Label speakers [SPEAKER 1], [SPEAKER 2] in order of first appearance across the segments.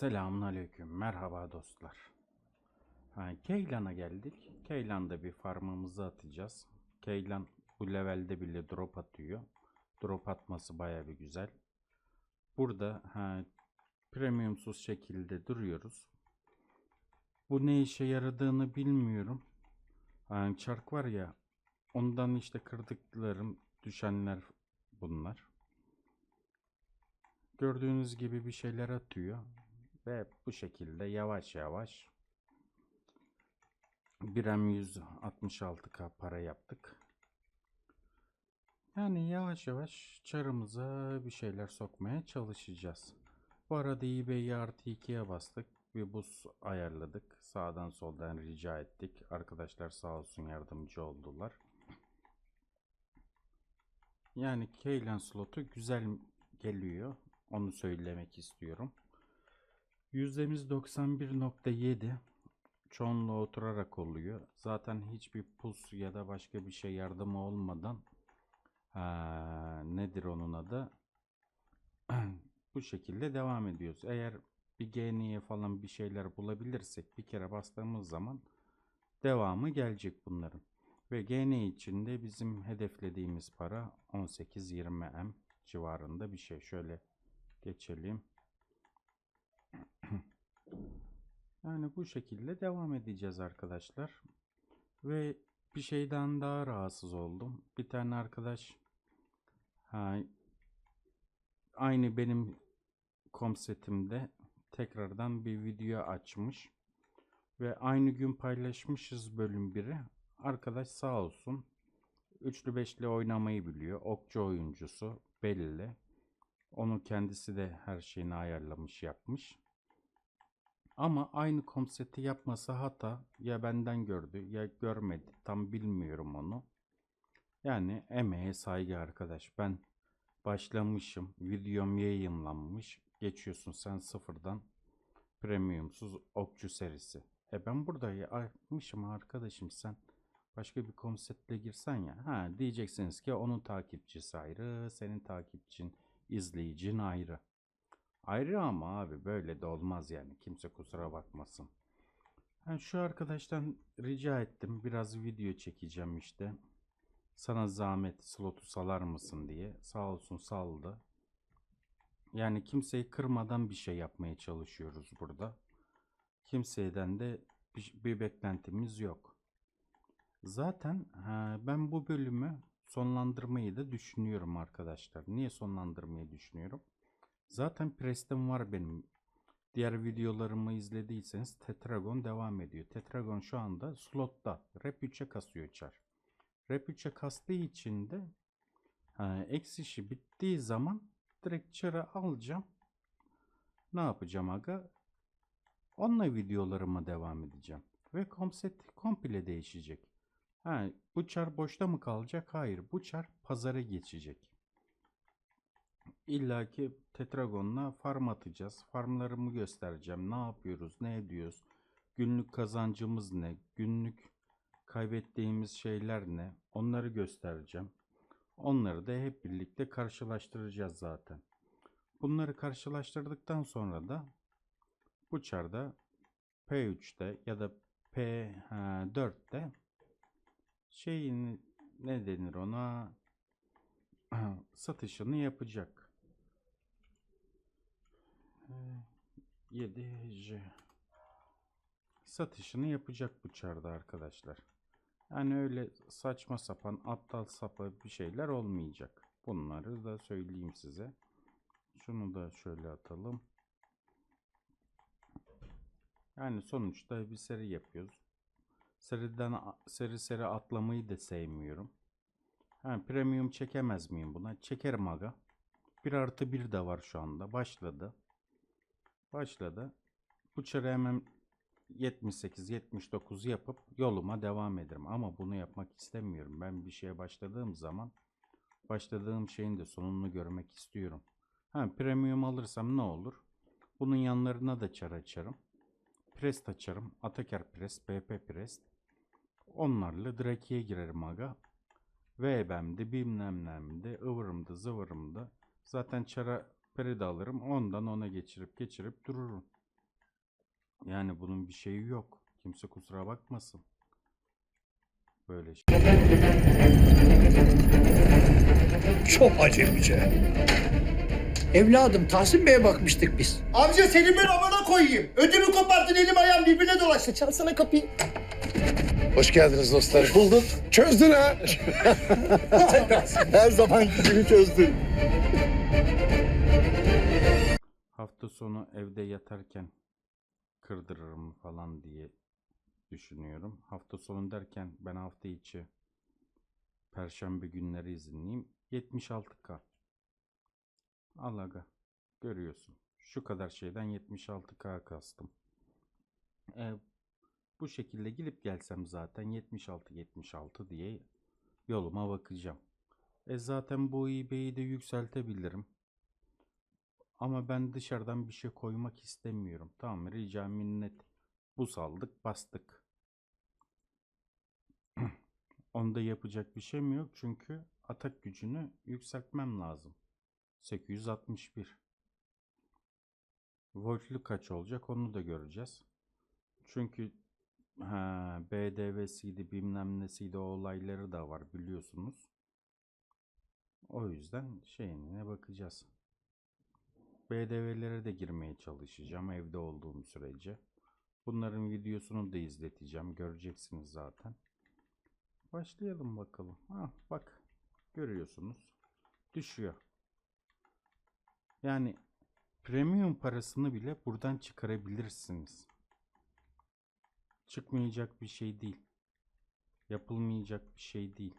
[SPEAKER 1] Selamun aleyküm. Merhaba dostlar. Ha, Keylan'a geldik. Keylan'da bir farmımızı atacağız. Keylan bu levelde bile drop atıyor. Drop atması baya bir güzel. Burada ha, premiumsuz şekilde duruyoruz. Bu ne işe yaradığını bilmiyorum. Ha, çark var ya ondan işte kırdıklarım düşenler bunlar. Gördüğünüz gibi bir şeyler atıyor. Ve bu şekilde yavaş yavaş 1M 166k para yaptık. Yani yavaş yavaş çarımıza bir şeyler sokmaya çalışacağız. Bu arada eBay'i artı 2'ye bastık. Bir buz ayarladık. Sağdan soldan rica ettik. Arkadaşlar sağ olsun yardımcı oldular. Yani Keylan slotu güzel geliyor. Onu söylemek istiyorum. Yüzdemiz 91.7. Çoğunluğu oturarak oluyor. Zaten hiçbir pus ya da başka bir şey yardımı olmadan ha, nedir onun adı? Bu şekilde devam ediyoruz. Eğer bir GN'ye falan bir şeyler bulabilirsek bir kere bastığımız zaman devamı gelecek bunların. Ve GN içinde bizim hedeflediğimiz para 18-20 M civarında bir şey. Şöyle geçelim. Yani bu şekilde devam edeceğiz arkadaşlar. Ve bir şeyden daha rahatsız oldum. Bir tane arkadaş ha, aynı benim komsetimde tekrardan bir video açmış. Ve aynı gün paylaşmışız bölüm 1'i. Arkadaş sağ olsun. Üçlü beşli oynamayı biliyor. Okçu oyuncusu belli. Onun kendisi de her şeyini ayarlamış yapmış. Ama aynı konsepti yapmasa hata ya benden gördü ya görmedi. Tam bilmiyorum onu. Yani emeğe saygı arkadaş. Ben başlamışım. Videom yayınlanmış. Geçiyorsun sen sıfırdan premiumsuz okçu serisi. E ben burada yapmışım arkadaşım sen başka bir konseptle girsen ya. Ha diyeceksiniz ki onun takipçisi ayrı, senin takipçin, izleyicin ayrı. Ayrı ama abi böyle de olmaz yani. Kimse kusura bakmasın. Ben şu arkadaştan rica ettim. Biraz video çekeceğim işte. Sana zahmet slotu salar mısın diye. Sağ olsun saldı. Yani kimseyi kırmadan bir şey yapmaya çalışıyoruz burada. Kimseden de bir, bir beklentimiz yok. Zaten ha, ben bu bölümü sonlandırmayı da düşünüyorum arkadaşlar. Niye sonlandırmayı düşünüyorum? Zaten Preston var benim. Diğer videolarımı izlediyseniz Tetragon devam ediyor. Tetragon şu anda slotta. Rep 3'e kasıyor çar. Rep 3'e kastığı için de ha, eksi işi bittiği zaman direkt çarı alacağım. Ne yapacağım aga? Onunla videolarıma devam edeceğim. Ve konsept komple değişecek. Ha, bu çar boşta mı kalacak? Hayır. Bu çar pazara geçecek. İlla ki Tetragon'la farm atacağız. Farmlarımı göstereceğim. Ne yapıyoruz? Ne ediyoruz? Günlük kazancımız ne? Günlük kaybettiğimiz şeyler ne? Onları göstereceğim. Onları da hep birlikte karşılaştıracağız zaten. Bunları karşılaştırdıktan sonra da bu çarda P3'te ya da P4'te şeyin ne denir ona satışını yapacak. 7J satışını yapacak bu çarda arkadaşlar. Yani öyle saçma sapan aptal sapı bir şeyler olmayacak. Bunları da söyleyeyim size. Şunu da şöyle atalım. Yani sonuçta bir seri yapıyoruz. Seriden seri seri atlamayı da sevmiyorum. Ha, premium çekemez miyim buna? Çekerim aga. 1 artı 1 de var şu anda. Başladı. Başladı. Bu çarı hemen 78-79 yapıp yoluma devam ederim. Ama bunu yapmak istemiyorum. Ben bir şeye başladığım zaman başladığım şeyin de sonunu görmek istiyorum. Ha, premium alırsam ne olur? Bunun yanlarına da çar açarım. Prest açarım. Ataker Prest, BP Prest. Onlarla Draki'ye girerim aga. VB'mdi, bilmem nemdi, ıvırımdı, zıvırımdı. Zaten çara peri de alırım. Ondan ona geçirip geçirip dururum. Yani bunun bir şeyi yok. Kimse kusura bakmasın. Böyle şey.
[SPEAKER 2] Çok acemice. Evladım Tahsin Bey'e bakmıştık biz.
[SPEAKER 3] Amca seni ben amına koyayım. Ödümü koparttın elim ayağım birbirine dolaştı. Çalsana kapıyı.
[SPEAKER 4] Hoş geldiniz dostlar. Bulduk. Çözdün ha. Her zaman gibi çözdün.
[SPEAKER 1] Hafta sonu evde yatarken kırdırırım falan diye düşünüyorum. Hafta sonu derken ben hafta içi perşembe günleri izinliyim. 76K. Al aga. Görüyorsun. Şu kadar şeyden 76K kastım. E, bu şekilde gidip gelsem zaten 76-76 diye yoluma bakacağım. E zaten bu eBay'i de yükseltebilirim. Ama ben dışarıdan bir şey koymak istemiyorum. Tamam rica minnet. Bu saldık bastık. Onda yapacak bir şeyim yok çünkü atak gücünü yükseltmem lazım. 861. Voltlü kaç olacak onu da göreceğiz. Çünkü ha, BDV'siydi bilmem nesiydi o olayları da var biliyorsunuz. O yüzden şeyine bakacağız. BDV'lere de girmeye çalışacağım evde olduğum sürece. Bunların videosunu da izleteceğim. Göreceksiniz zaten. Başlayalım bakalım. Ha, bak. Görüyorsunuz. Düşüyor. Yani premium parasını bile buradan çıkarabilirsiniz. Çıkmayacak bir şey değil. Yapılmayacak bir şey değil.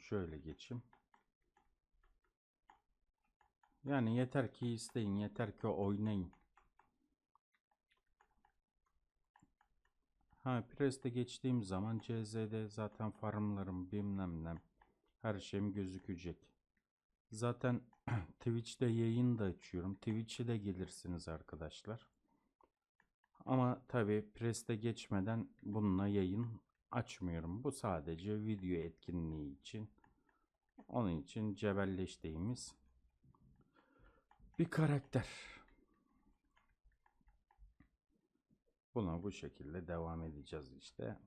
[SPEAKER 1] Şöyle geçeyim. Yani yeter ki isteyin, yeter ki oynayın. Ha Preste geçtiğim zaman CZ'de zaten farmlarım bilmem ne her şeyim gözükecek. Zaten Twitch'te yayın da açıyorum. Twitch'e de gelirsiniz arkadaşlar. Ama tabi Preste geçmeden bununla yayın açmıyorum. Bu sadece video etkinliği için. Onun için cebelleştiğimiz bir karakter. Buna bu şekilde devam edeceğiz işte.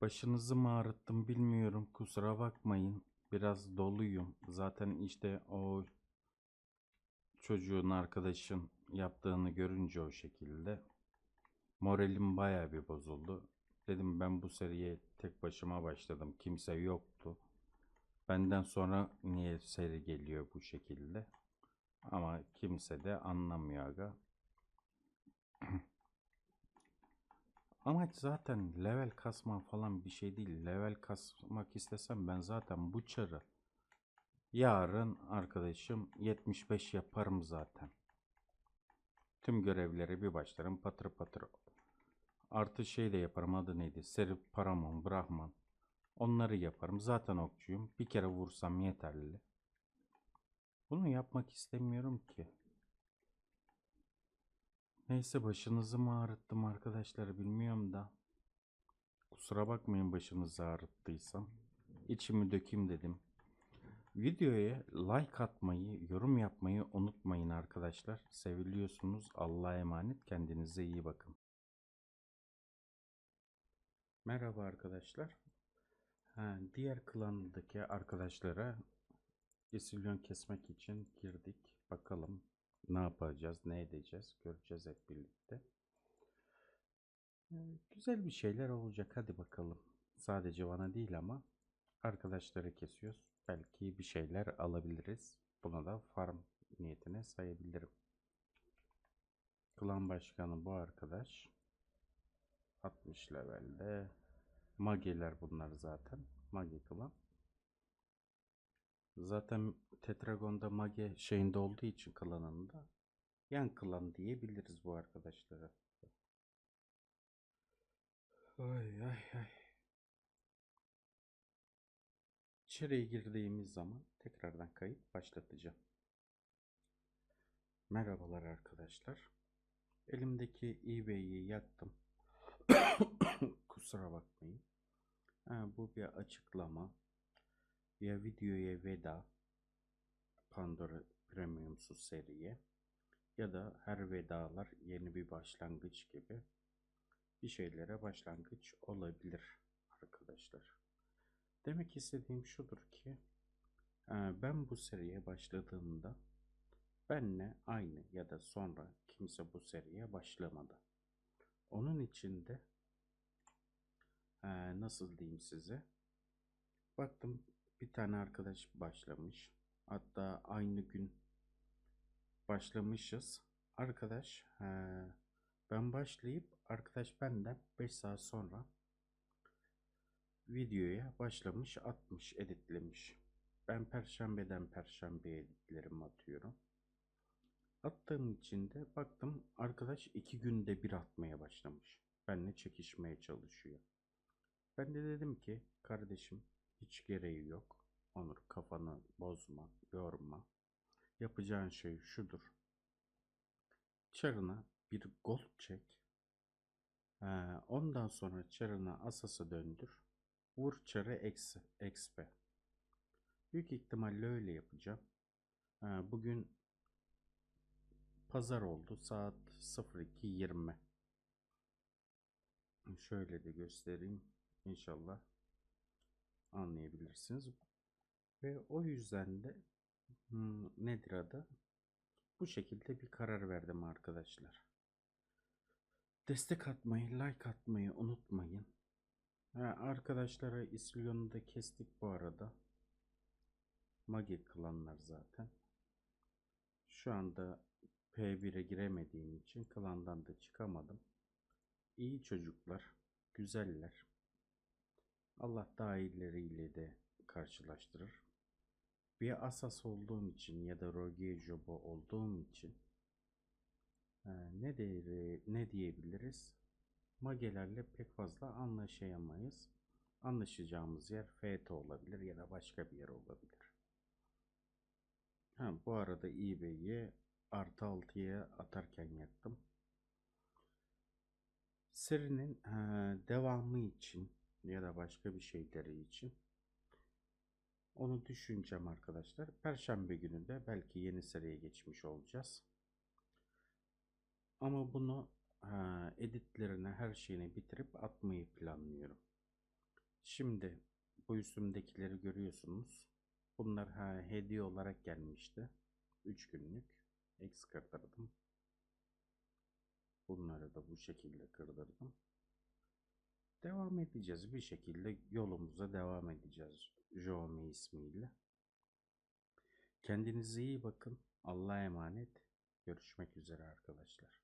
[SPEAKER 1] Başınızı mı ağrıttım bilmiyorum. Kusura bakmayın. Biraz doluyum. Zaten işte o çocuğun arkadaşın yaptığını görünce o şekilde moralim baya bir bozuldu. Dedim ben bu seriye tek başıma başladım. Kimse yoktu. Benden sonra niye seri geliyor bu şekilde? Ama kimse de anlamıyor aga. Amaç zaten level kasma falan bir şey değil. Level kasmak istesem ben zaten bu çarı yarın arkadaşım 75 yaparım zaten. Tüm görevlere bir başlarım patır patır. Artı şey de yaparım adı neydi? Serip Paramon, Brahman. Onları yaparım. Zaten okçuyum. Bir kere vursam yeterli. Bunu yapmak istemiyorum ki. Neyse başınızı mı ağrıttım arkadaşlar bilmiyorum da. Kusura bakmayın başınızı ağrıttıysam. İçimi dökeyim dedim. Videoya like atmayı, yorum yapmayı unutmayın arkadaşlar. Seviliyorsunuz. Allah'a emanet. Kendinize iyi bakın. Merhaba arkadaşlar. Ha, diğer klandaki arkadaşlara isilyon kesmek için girdik. Bakalım ne yapacağız, ne edeceğiz göreceğiz hep birlikte. Ee, Güzel bir şeyler olacak hadi bakalım. Sadece bana değil ama arkadaşları kesiyoruz. Belki bir şeyler alabiliriz. Buna da farm niyetine sayabilirim. Klan başkanı bu arkadaş. 60 levelde. Mageler bunlar zaten. Mage klan. Zaten Tetragon'da Mage şeyinde olduğu için klanında yan klan diyebiliriz bu arkadaşlara. Ay ay ay. İçeriye girdiğimiz zaman tekrardan kayıt başlatacağım. Merhabalar arkadaşlar. Elimdeki eBay'i yaktım. Kusura bakmayın. Ha, bu bir açıklama. Ya videoya veda. Pandora Premiumsuz seriye. ya da her vedalar yeni bir başlangıç gibi bir şeylere başlangıç olabilir arkadaşlar. Demek istediğim şudur ki e, ben bu seriye başladığımda benle aynı ya da sonra kimse bu seriye başlamadı. Onun için de e, nasıl diyeyim size baktım bir tane arkadaş başlamış. Hatta aynı gün başlamışız. Arkadaş e, ben başlayıp arkadaş benden 5 saat sonra videoya başlamış atmış editlemiş. Ben perşembeden perşembeye editlerimi atıyorum. Attığım için de baktım arkadaş iki günde bir atmaya başlamış. Benle çekişmeye çalışıyor. Ben de dedim ki kardeşim hiç gereği yok. Onur kafanı bozma, yorma. Yapacağın şey şudur. Çarına bir gold çek. Ee, ondan sonra çarına asası döndür. Vur çarı eksi, expe. Büyük ihtimalle öyle yapacağım. Ee, bugün pazar oldu. Saat 02.20. Şöyle de göstereyim. İnşallah anlayabilirsiniz. Ve o yüzden de hmm, nedir adı? Bu şekilde bir karar verdim arkadaşlar. Destek atmayı, like atmayı unutmayın. Ha, arkadaşlara İslyon'u da kestik bu arada. Magi klanlar zaten. Şu anda P1'e giremediğim için klandan da çıkamadım. İyi çocuklar, güzeller. Allah daha de karşılaştırır. Bir asas olduğum için ya da Rogue Jobo olduğum için e, ne değeri, ne diyebiliriz? Magelerle pek fazla anlaşayamayız. Anlaşacağımız yer FT olabilir ya da başka bir yer olabilir. Ha, bu arada eBay'i artı 6'ya atarken yaktım. Serinin e, devamı için ya da başka bir şeyleri için onu düşüneceğim arkadaşlar. Perşembe günü de belki yeni seriye geçmiş olacağız. Ama bunu ha, editlerine her şeyini bitirip atmayı planlıyorum. Şimdi bu üstümdekileri görüyorsunuz. Bunlar ha, hediye olarak gelmişti. 3 günlük. X kırdırdım. Bunları da bu şekilde kırdırdım. Devam edeceğiz bir şekilde yolumuza devam edeceğiz. Jomi ismiyle. Kendinize iyi bakın. Allah'a emanet. Görüşmek üzere arkadaşlar.